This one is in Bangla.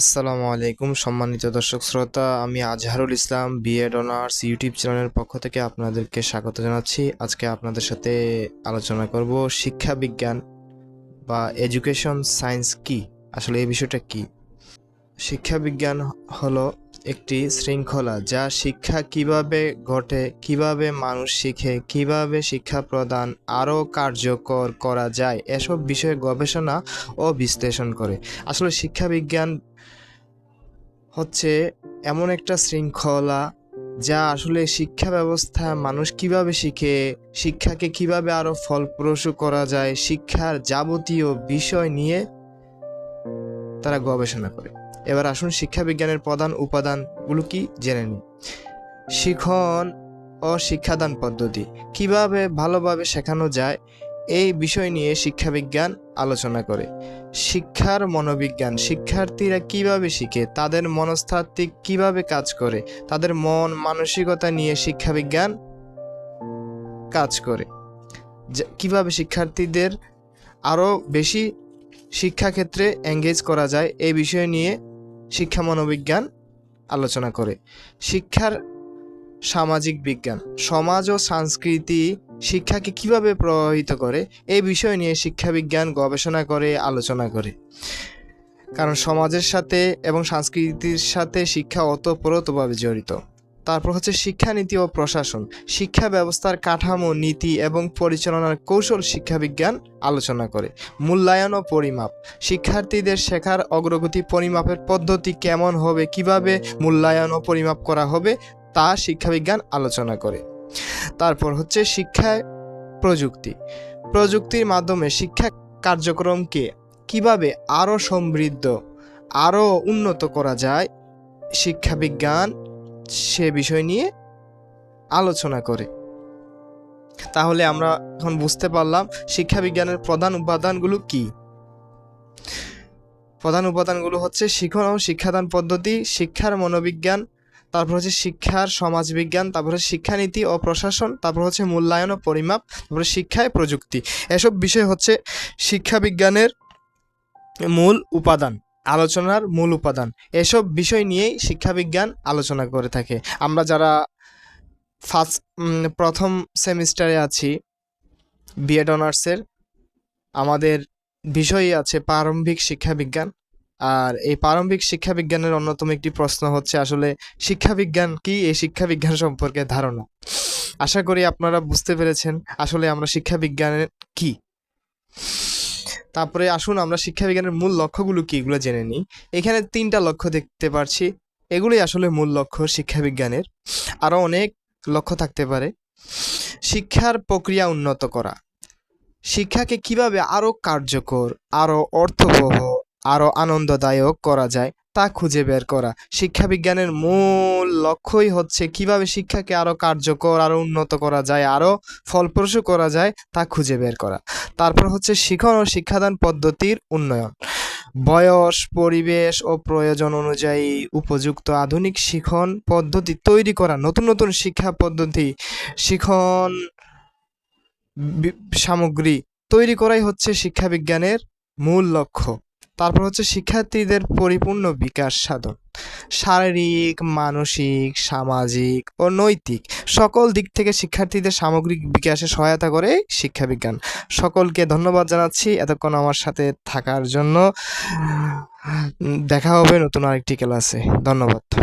আসসালামু আলাইকুম, সম্মানিত দর্শক শ্রোতা, আমি Azharul Islam B Ed honours YouTube চ্যানেলের পক্ষ থেকে আপনাদেরকে স্বাগত জানাচ্ছি। আজকে আপনাদের সাথে আলোচনা করব শিক্ষা বিজ্ঞান বা এডুকেশন সায়েন্স কি? আসলে এই বিষয়টা কি? শিক্ষা বিজ্ঞান হলো একটি শৃঙ্খলা যা শিক্ষা কীভাবে ঘটে, কীভাবে মানুষ শিখে, কীভাবে শিক্ষা প্রদান আরও কার্যকর করা যায়, এসব বিষয়ে গবেষণা ও বিশ্লেষণ করে। আসলে শিক্ষা বিজ্ঞান হচ্ছে এমন একটা শৃঙ্খলা যা আসলে শিক্ষা ব্যবস্থা মানুষ কীভাবে শিখে, শিক্ষাকে কীভাবে আরও ফলপ্রসূ করা যায়, শিক্ষার যাবতীয় বিষয় নিয়ে তারা গবেষণা করে। এবার আসুন শিক্ষা বিজ্ঞানের প্রধান উপাদানগুলো কি জেনে নিই। শিখন ও শিক্ষাদান পদ্ধতি। কীভাবে ভালোভাবে শেখানো যায় এই বিষয় নিয়ে শিক্ষাবিজ্ঞান আলোচনা করে। শিক্ষার মনোবিজ্ঞান। শিক্ষার্থীরা কীভাবে শিখে? তাদের মনস্তাত্ত্বিক কীভাবে কাজ করে? তাদের মন মানসিকতা নিয়ে শিক্ষাবিজ্ঞান কাজ করে। কীভাবে শিক্ষার্থীদের আরও বেশি শিক্ষাক্ষেত্রে এঙ্গেজ করা যায় এই বিষয় নিয়ে শিক্ষা মনোবিজ্ঞান আলোচনা করে। শিক্ষার সামাজিক বিজ্ঞান, সমাজ ও সংস্কৃতি শিক্ষাকে কীভাবে প্রভাবিত করে এই বিষয় নিয়ে শিক্ষা বিজ্ঞান গবেষণা করে, আলোচনা করে। কারণ সমাজের সাথে এবং সংস্কৃতির সাথে শিক্ষা অতপ্রতভাবে জড়িত। তারপর হচ্ছে শিক্ষানীতি ও প্রশাসন, শিক্ষা ব্যবস্থার কাঠামো, নীতি এবং পরিচালনার কৌশল শিক্ষাবিজ্ঞান আলোচনা করে। মূল্যায়ন ও পরিমাপ, শিক্ষার্থীদের শেখার অগ্রগতি পরিমাপের পদ্ধতি কেমন হবে, কীভাবে মূল্যায়ন ও পরিমাপ করা হবে, তা শিক্ষাবিজ্ঞান আলোচনা করে। তারপর হচ্ছে শিক্ষায় প্রযুক্তি, প্রযুক্তির মাধ্যমে শিক্ষা কার্যক্রমকে কীভাবে আরও সমৃদ্ধ আরও উন্নত করা যায়, শিক্ষাবিজ্ঞান সে বিষয় নিয়ে আলোচনা করে। তাহলে আমরা এখন বুঝতে পারলাম শিক্ষাবিজ্ঞানের প্রধান উপাদানগুলো কি। প্রধান উপাদানগুলো হচ্ছে শিখন ও শিক্ষাদান পদ্ধতি, শিক্ষার মনোবিজ্ঞান, তারপর হচ্ছে শিক্ষার সমাজবিজ্ঞান, তারপর হচ্ছে শিক্ষানীতি ও প্রশাসন, তারপর হচ্ছে মূল্যায়ন ও পরিমাপ, তারপরে শিক্ষায় প্রযুক্তি। এসব বিষয় হচ্ছে শিক্ষাবিজ্ঞানের মূল উপাদান। আলোচনার মূল উপাদান। এসব বিষয় নিয়েই শিক্ষাবিজ্ঞান আলোচনা করে থাকে। আমরা যারা ফার্স্ট প্রথম সেমিস্টারে আছি বিএড অনার্সের আমাদের বিষয়ই আছে প্রারম্ভিক শিক্ষাবিজ্ঞান। আর এই প্রারম্ভিক শিক্ষাবিজ্ঞানের অন্যতম একটি প্রশ্ন হচ্ছে আসলে শিক্ষাবিজ্ঞান কি? এই শিক্ষাবিজ্ঞান সম্পর্কে ধারণা। আশা করি আপনারা বুঝতে পেরেছেন আসলে আমরা শিক্ষাবিজ্ঞানের কি। তারপরে আসুন আমরা শিক্ষাবিজ্ঞানের মূল লক্ষ্যগুলো কি, এগুলো জেনে নিই। এখানে তিনটা লক্ষ্য দেখতে পারছি। এগুলোই আসলে মূল লক্ষ্য শিক্ষাবিজ্ঞানের। আরও অনেক লক্ষ্য থাকতে পারে। শিক্ষার প্রক্রিয়া উন্নত করা। শিক্ষাকে কীভাবে আরও কার্যকর আরও অর্থবহ আরও আনন্দদায়ক করা যায় তা খুঁজে বের করা। শিক্ষাবিজ্ঞানের মূল লক্ষ্যই হচ্ছে কীভাবে শিক্ষাকে আরও কার্যকর আরও উন্নত করা যায় আরও ফলপ্রসূ করা যায় তা খুঁজে বের করা। তারপর হচ্ছে শিখন ও শিক্ষাদান পদ্ধতির উন্নয়ন। বয়স, পরিবেশ ও প্রয়োজন অনুযায়ী উপযুক্ত আধুনিক শিখন পদ্ধতি তৈরি করা, নতুন নতুন শিক্ষা পদ্ধতি, শিখন সামগ্রী তৈরি করাই হচ্ছে শিক্ষাবিজ্ঞানের মূল লক্ষ্য। তারপর হচ্ছে শিক্ষার্থীদের পরিপূর্ণ বিকাশ সাধন। শারীরিক, মানসিক, সামাজিক ও নৈতিক সকল দিক থেকে শিক্ষার্থীদের সামগ্রিক বিকাশে সহায়তা করে শিক্ষাবিজ্ঞান। সকলকে ধন্যবাদ জানাচ্ছি এতক্ষণ আমার সাথে থাকার জন্য। দেখা হবে নতুন আরেকটি ক্লাসে। ধন্যবাদ।